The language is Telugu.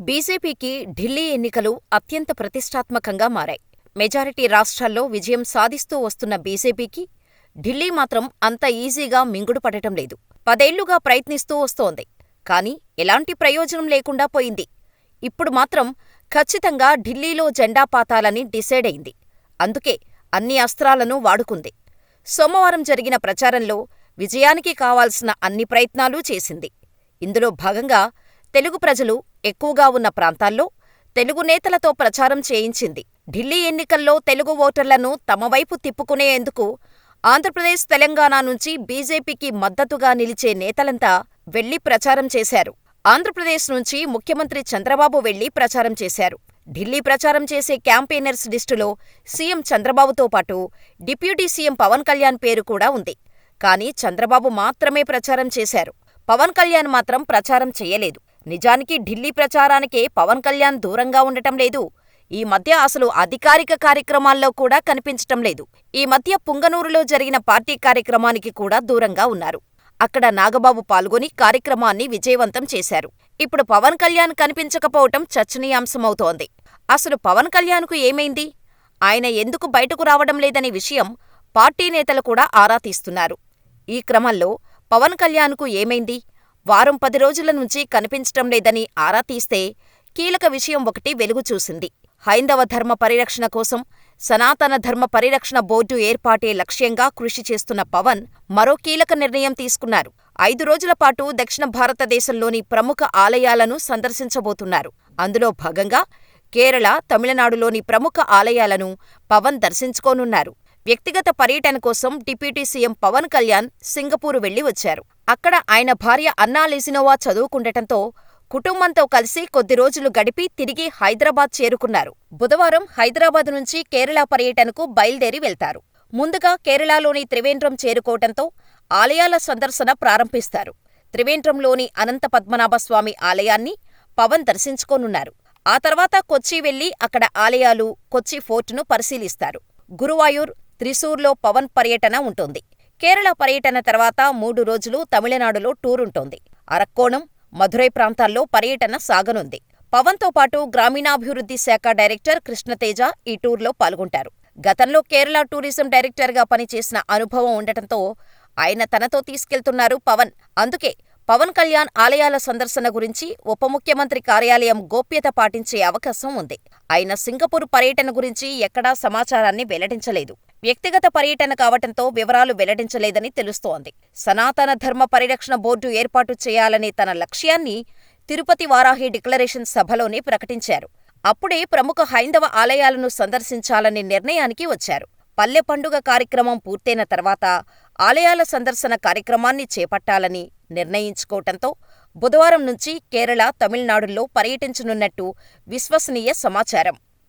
బీజేపీకి ఢిల్లీ ఎన్నికలు అత్యంత ప్రతిష్టాత్మకంగా మారాయి. మెజారిటీ రాష్ట్రాల్లో విజయం సాధిస్తూ వస్తున్న బీజేపీకి ఢిల్లీ మాత్రం అంత ఈజీగా మింగుడు పడటం లేదు. పదేళ్ళుగా ప్రయత్నిస్తూ వస్తోంది. కానీ ఎలాంటి ప్రయోజనం లేకుండా పోయింది. ఇప్పుడు మాత్రం ఖచ్చితంగా ఢిల్లీలో జెండా పాతాలని డిసైడైంది. అందుకే అన్ని అస్త్రాలను వాడుకుంది. సోమవారం జరిగిన ప్రచారంలో విజయానికి కావాల్సిన అన్ని ప్రయత్నాలూ చేసింది. ఇందులో భాగంగా తెలుగు ప్రజలు ఎక్కువగా ఉన్న ప్రాంతాల్లో తెలుగు నేతలతో ప్రచారం చేయించింది. ఢిల్లీ ఎన్నికల్లో తెలుగు ఓటర్లను తమవైపు తిప్పుకునేందుకు ఆంధ్రప్రదేశ్, తెలంగాణ నుంచి బీజేపీకి మద్దతుగా నిలిచే నేతలంతా వెళ్ళి ప్రచారం చేశారు. ఆంధ్రప్రదేశ్ నుంచి ముఖ్యమంత్రి చంద్రబాబు వెళ్ళి ప్రచారం చేశారు. ఢిల్లీ ప్రచారం చేసే క్యాంపెయినర్స్ లిస్టులో సీఎం చంద్రబాబుతో పాటు డిప్యూటీ సీఎం పవన్ కళ్యాణ్ పేరు కూడా ఉంది. కానీ చంద్రబాబు మాత్రమే ప్రచారం చేశారు. పవన్ కళ్యాణ్ మాత్రం ప్రచారం చేయలేదు నిజానికి ఢిల్లీ ప్రచారానికే పవన్ కళ్యాణ్ దూరంగా ఉండటం లేదు. ఈ మధ్య అసలు అధికారిక కార్యక్రమాల్లో కూడా కనిపించటం లేదు. ఈ మధ్య పుంగనూరులో జరిగిన పార్టీ కార్యక్రమానికి కూడా దూరంగా ఉన్నారు. అక్కడ నాగబాబు పాల్గొని కార్యక్రమాన్ని విజయవంతం చేశారు. ఇప్పుడు పవన్ కళ్యాణ్ కనిపించకపోవటం చర్చనీయాంశమవుతోంది. అసలు పవన్ కళ్యాణ్కు ఏమైంది? ఆయన ఎందుకు బయటకు రావడం లేదనే విషయం పార్టీ నేతలు కూడా ఆరా తీస్తున్నారు. ఈ క్రమంలో పవన్ కళ్యాణ్కు ఏమైంది? వారం పది రోజుల నుంచి కనిపించటం లేదని ఆరా తీస్తే కీలక విషయం ఒకటి వెలుగు చూసింది. హైందవ ధర్మ పరిరక్షణ కోసం సనాతన ధర్మ పరిరక్షణ బోర్డు ఏర్పాటే లక్ష్యంగా కృషి చేస్తున్న పవన్ మరో కీలక నిర్ణయం తీసుకున్నారు. ఐదు రోజుల పాటు దక్షిణ భారతదేశంలోని ప్రముఖ ఆలయాలను సందర్శించబోతున్నారు. అందులో భాగంగా కేరళ, తమిళనాడులోని ప్రముఖ ఆలయాలను పవన్ దర్శించుకోనున్నారు. వ్యక్తిగత పర్యటన కోసం deputy CM Pawan Kalyan Singapore వెళ్ళి వచ్చారు. అక్కడ ఆయన భార్య అన్నా లెసినోవా చదువుకుండటంతో కుటుంబంతో కలిసి కొద్ది రోజులు గడిపి తిరిగి హైదరాబాద్ చేరుకున్నారు. బుధవారం హైదరాబాద్ నుంచి కేరళ పర్యటనకు బయల్దేరి వెళ్తారు. ముందుగా కేరళలోని త్రివేంద్రం చేరుకోవటంతో ఆలయాల సందర్శన ప్రారంభిస్తారు. త్రివేంద్రంలోని అనంత పద్మనాభస్వామి ఆలయాన్ని పవన్ దర్శించుకోనున్నారు. ఆ తర్వాత కొచ్చి వెళ్ళి అక్కడ ఆలయాలు, కొచ్చి ఫోర్టును పరిశీలిస్తారు. గురువాయూర్, త్రిశూర్లో పవన్ పర్యటన ఉంటుంది. కేరళ పర్యటన తర్వాత మూడు రోజులు తమిళనాడులో టూరుంటోంది. అరక్కోణం, మధురై ప్రాంతాల్లో పర్యటన సాగనుంది. పవన్తో పాటు గ్రామీణాభివృద్ధి శాఖ డైరెక్టర్ కృష్ణతేజ ఈ టూర్లో పాల్గొంటారు. గతంలో కేరళ టూరిజం డైరెక్టర్గా పనిచేసిన అనుభవం ఉండటంతో ఆయన తనతో తీసుకెళ్తున్నారు పవన్. అందుకే పవన్ కళ్యాణ్ ఆలయాల సందర్శన గురించి ఉప ముఖ్యమంత్రి కార్యాలయం గోప్యత పాటించే అవకాశం ఉంది. ఆయన సింగపూర్ పర్యటన గురించి ఎక్కడా సమాచారాన్ని వెల్లడించలేదు. వ్యక్తిగత పర్యటన కావటంతో వివరాలు వెల్లడించలేదని తెలుస్తోంది. సనాతన ధర్మ పరిరక్షణ బోర్డు ఏర్పాటు చేయాలనే తన లక్ష్యాన్ని తిరుపతి వారాహి డిక్లరేషన్ సభలోనే ప్రకటించారు. అప్పుడే ప్రముఖ హైందవ ఆలయాలను సందర్శించాలనే నిర్ణయానికి వచ్చారు. పల్లె పండుగ కార్యక్రమం పూర్తయిన తర్వాత ఆలయాల సందర్శన కార్యక్రమాన్ని చేపట్టాలని నిర్ణయించుకోవటంతో బుధవారం నుంచి కేరళ, తమిళనాడుల్లో పర్యటించనున్నట్టు విశ్వసనీయ సమాచారం.